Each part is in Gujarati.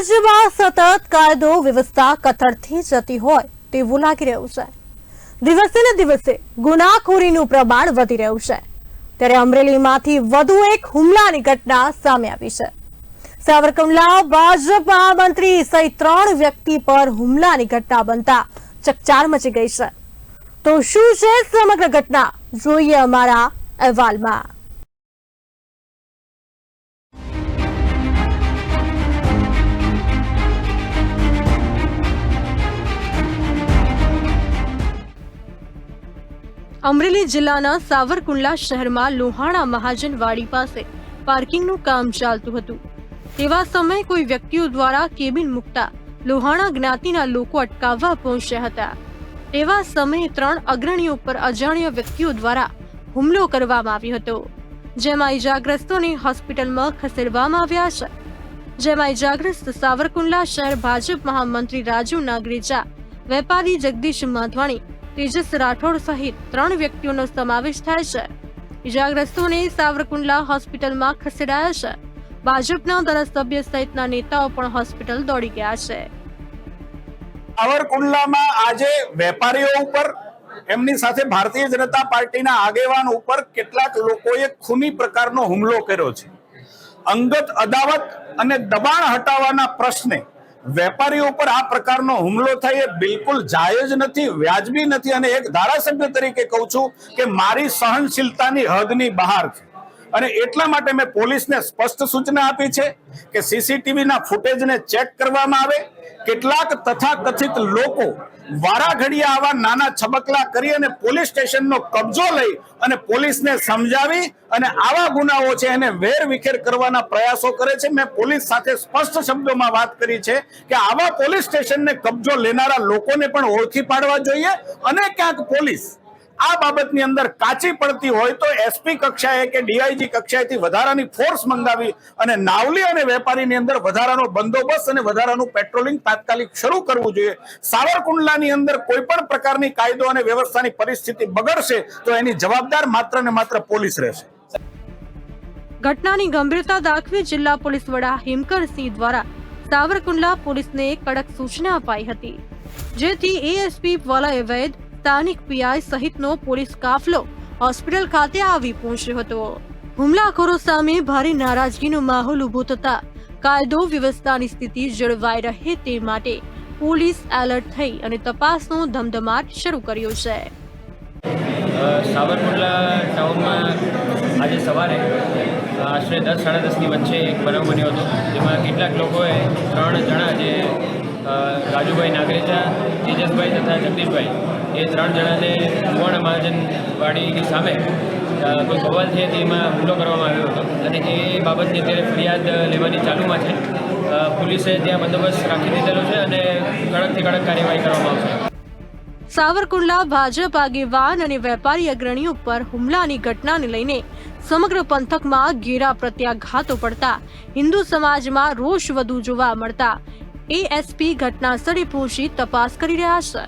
રાજ્યમાં સતત કાયદો, વ્યવસ્થા કથળથી જતી હોય તેવું લાગી રહ્યું છે. દિવસે ને દિવસે ગુનાખોરીનું પ્રમાણ વધી રહ્યું છે. ત્યારે અમરેલીમાંથી વધુ એક હુમલાની ઘટના સામે આવી છે. સાવરકુંડલા ભાજપ મંત્રી સહિત ત્રણ વ્યક્તિ પર હુમલાની ઘટના બનતા ચકચાર મચી ગઈ છે. તો શું છે સમગ્ર ઘટના? જોઈએ અમારા અહેવાલમાં. અમરેલી જિલ્લાના સાવરકુંડલા શહેરમાં લોહાણા મહાજનવાડી પાસે પાર્કિંગનું કામ ચાલતું હતું. તેવા સમયે કોઈ વ્યક્તિઓ દ્વારા કેબિન મૂકતા લોહાણા જ્ઞાતિના લોકો અટકાવવા પહોંચ્યા હતા. તેવા સમયે ત્રણ અગ્રણીઓ પર અજાણ્યા વ્યક્તિઓ દ્વારા હુમલો કરવામાં આવ્યો હતો, જેમાં ઇજાગ્રસ્તોને હોસ્પિટલમાં ખસેડવામાં આવ્યા છે. જેમાં ઇજાગ્રસ્ત સાવરકુંડલા શહેર ભાજપ મહામંત્રી રાજુ નાગરેજા, વેપારી જગદીશ માધવાણી તેજસ રાઠોડ સહિત ત્રણ વ્યક્તિઓનો સમાવેશ થાય છે. ઇજાગ્રસ્તોને સાવરકુંડલા હોસ્પિટલમાં ખસેડાયા છે. ભાજપના ધારાસભ્ય સહિતના નેતાઓ પણ હોસ્પિટલ દોડી ગયા છે. સાવરકુંડલામાં આજે વેપારીઓ ઉપર, એમની સાથે ભારતીય જનતા પાર્ટીના આગેવાન ઉપર કેટલાક લોકોએ ખૂની પ્રકારનો હુમલો કર્યો છે. અંગત અદાવત અને દબાણ હટાવવાના પ્રશ્ને વેપારીઓ ઉપર આ પ્રકારનો હુમલો થાય એ બિલકુલ જાયજ નથી, વ્યાજબી નથી. અને એક ધારાસભ્ય તરીકે કહું છું કે મારી સહનશીલતાની હદની બહાર છે. અને એટલા માટે મેં પોલીસને સ્પષ્ટ સૂચના આપી છે કે સીસીટીવીના ફૂટેજને ચેક કરવામાં આવે. કેટલાક તથાકથિત લોકો વારાઘડિયા આવા નાના છબકલા કરી અને પોલીસ સ્ટેશનનો કબજો લઈ અને પોલીસને સમજાવી અને આવા ગુનાઓ છે એને વેર વિખેર કરવાના પ્રયાસો કરે છે. મેં પોલીસ સાથે સ્પષ્ટ શબ્દોમાં વાત કરી છે કે આવા પોલીસ સ્ટેશનને કબજો લેનારા લોકોને પણ ઓળખી પાડવા જોઈએ અને ક્યાંક પોલીસ આ બાબતની અંદર કાચી પડતી હોય તો એસપી કક્ષાએ કે ડીઆઈજી કક્ષાએથી વધારાની ફોર્સ મંગાવી અને નાવલી અને વેપારીની અંદર વધારાનો બંદોબસ્ત અને વધારાનું પેટ્રોલિંગ તાત્કાલિક શરૂ કરવું જોઈએ. સાવરકુંડલાની અંદર કોઈ પણ પ્રકારની કાયદો અને વ્યવસ્થાની પરિસ્થિતિ બગડશે તો એની જવાબદાર માત્ર ને માત્ર પોલીસ રહેશે. ઘટનાની ગંભીરતા દાખવી જિલ્લા પોલીસ વડા હિમકરસિંહ દ્વારા સાવરકુંડલા પોલીસને કડક સૂચના અપાઈ હતી. જેથી એએસપી વલય વૈદ સ્થાનિક પીઆઈ સહિતનો પોલીસ કાફલો હોસ્પિટલ ખાતે આવી પહોંચ્યો હતો. હુમલાખોરો સામે ભારે નારાજગીનો માહોલ ઊભો થતા કાયદો વ્યવસ્થાની સ્થિતિ જળવાઈ રહે તે માટે પોલીસ એલર્ટ થઈ અને તપાસનો ધમધમાટ શરૂ કર્યો છે. સાબરકુંડલા ટાઉનમાં આજે સવારે આશરે દસ, સાડા દસની વચ્ચે એક બનાવ બન્યો હતો. જેમાં કેટલાક લોકોએ ત્રણ જણા જે રાજુભાઈ નાગરેજા તેજસભાઈ તથા જગદીશભાઈ. એ ત્રણ જણાને સુવર્ણ મહાજનવાડી સામે કોઈ સવાલ છે તેમાં હુમલો કરવામાં આવ્યો હતો. અને એ બાબતની અત્યારે ફરિયાદ લેવાની ચાલુમાં છે. પોલીસે ત્યાં બંદોબસ્ત રાખી દીધેલો છે અને કડકથી કડક કાર્યવાહી કરવામાં આવશે. સાવરકુંડલા ભાજપ આગેવાન અને વેપારી અગ્રણીઓ પર હુમલાની ઘટનાને લઈને સમગ્ર પંથકમાં ઘેરા પ્રત્યાઘાતો પડતા હિન્દુ સમાજમાં રોષ વધુ જોવા મળતા એએસપી ઘટનાસ્થળે પહોંચી તપાસ કરી રહ્યા છે.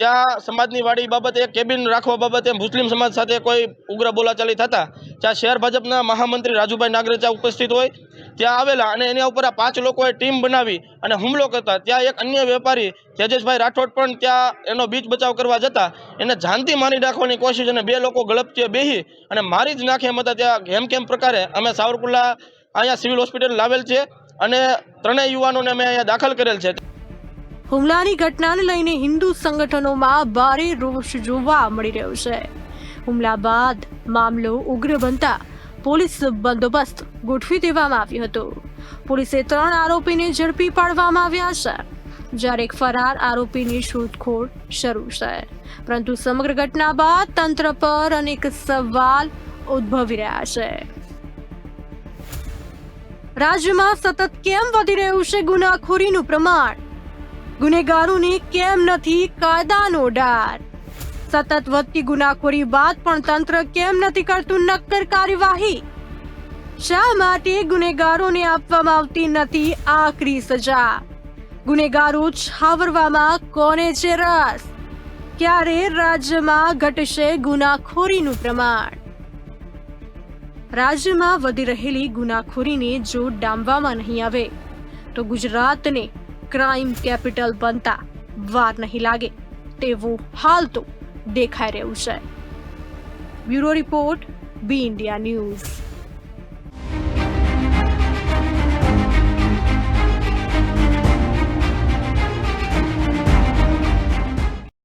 ત્યાં સમાજની વાડી બાબતે, કેબિન રાખવા બાબતે મુસ્લિમ સમાજ સાથે કોઈ ઉગ્ર બોલાચાલી થતા ત્યાં શહેર ભાજપના મહામંત્રી રાજુભાઈ નાગરેચા ઉપસ્થિત હોય, ત્યાં આવેલા અને એના ઉપર આ પાંચ લોકોએ ટીમ બનાવી અને હુમલો કરતા, ત્યાં એક અન્ય વેપારી, તેજસભાઈ રાઠોડ પણ ત્યાં એનો બીજ બચાવ કરવા જતા, એને જાનથી મારી નાખવાની કોશિશ અને બે લોકો ગળપચીએ બેહી અને મારી જ નાખે એમ હતા. ત્યાં હેમ કેમ પ્રકારે અમે સાવરકુલા અહીંયા સિવિલ હોસ્પિટલ લાવેલ છે. અને ત્રણેય યુવાનોને અમે અહીંયા દાખલ કરેલ છે. હુમલાની ઘટનાને લઈને હિન્દુ સંગઠનોમાં ભારે રોષ જોવા મળી રહ્યો છે. હુમલા બાદ મામલો ઉગ્ર બનતા પોલીસ બંદોબસ્ત ગોઠવી દેવામાં આવ્યો હતો. પોલીસે ત્રણ આરોપીને ઝડપી પાડવામાં આવ્યા છે. જ્યારે એક ફરાર આરોપીની શોધખોળ શરૂ છે. પરંતુ સમગ્ર ઘટના બાદ તંત્ર પર અનેક સવાલ ઉદ્ભવી રહ્યા છે. રાજ્યમાં સતત કેમ વધી રહ્યું છે ગુનાખોરીનું પ્રમાણ? ગુનેગારોને કેમ નથી કાયદાનો ડર સતત વધતી ગુનાખોરી બાદ પણ તંત્ર કેમ નથી કરતું નક્કર કાર્યવાહી? શા માટે ગુનેગારોને આપવામાં આવતી નથી આકરી સજા? ગુનેગારો છાવરવામાં કોને છે રસ? ક્યારે રાજ્યમાં ઘટશે ગુનાખોરીનું પ્રમાણ? રાજ્યમાં વધી રહેલી ગુનાખોરીને જો ડામવામાં નહીં આવે. તો ગુજરાતને ક્રાઇમ કેપિટલ બનતા વાર નહીં લાગે. તેવું હાલ તો દેખાઈ રહ્યું છે. Bureau report, B India news.